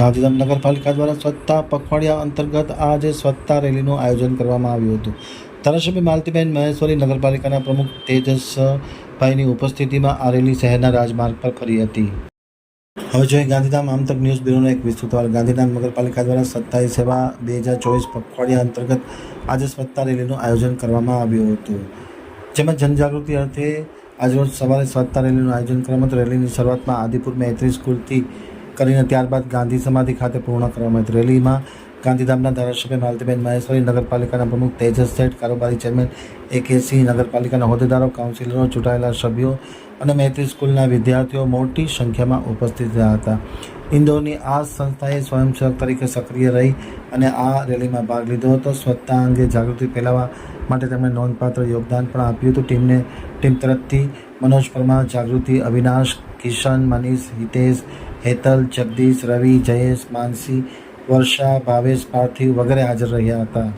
ગાંધીધામ નગરપાલિકા દ્વારા સ્વચ્છતા પખવાડિયા અંતર્ગત આજે સ્વચ્છતા રેલીનું આયોજન કરવામાં આવ્યું હતું. ધારાસભ્ય માલતીબેન મહેશ્વરી નગરપાલિકાના પ્રમુખ તેજસભાઈની ઉપસ્થિતિમાં આ રેલી શહેરના રાજમાર્ગ પર ફરી હતી. હવે જોઈએ ગાંધીધામ આમતક ન્યૂઝ બ્યુરોનો એક વિસ્તૃત અહેવાલ. ગાંધીધામ નગરપાલિકા દ્વારા સત્તાઈ સેવા બે હજાર ચોવીસ પખવાડિયા અંતર્ગત આજે સ્વચ્છતા રેલીનું આયોજન કરવામાં આવ્યું હતું. જેમાં જનજાગૃતિ અર્થે આજરોજ સવારે સ્વચ્છતા રેલીનું આયોજન કરવામાં હતું રેલીની શરૂઆતમાં આદિપુર મૈત્રી સ્કૂલથી કરીને ત્યારબાદ ગાંધી સમાધિ ખાતે પૂર્ણ કરવામાં આવી રેલીમાં ગાંધીધામના ધારાસભ્ય માલતીબેન મહેશ્વરી, નગરપાલિકાના પ્રમુખ તેજસ શેઠ, કારોબારી ચેરમેન એ કે સિંહ, નગરપાલિકાના હોદ્દેદારો, કાઉન્સિલરો, ચૂંટાયેલા સભ્યો અને મૈત્રી સ્કૂલના વિદ્યાર્થીઓ મોટી સંખ્યામાં ઉપસ્થિત રહ્યા હતા. ઇન્દોરની આ સંસ્થાએ સ્વયંસેવક તરીકે સક્રિય રહી અને આ રેલીમાં ભાગ લીધો હતો. સ્વચ્છતા અંગે જાગૃતિ ફેલાવવા માટે તેમણે નોંધપાત્ર યોગદાન પણ આપ્યું હતું. ટીમને, ટીમ તરફથી મનોજ પરમાર, જાગૃતિ, અવિનાશ, કિશન, મનીષ, હિતેશ હેતલ જગદીશ રવિ જયેશ માનસી વર્ષા ભાવેશ પાર્થિવ વગેરે હાજર રહ્યા હતા.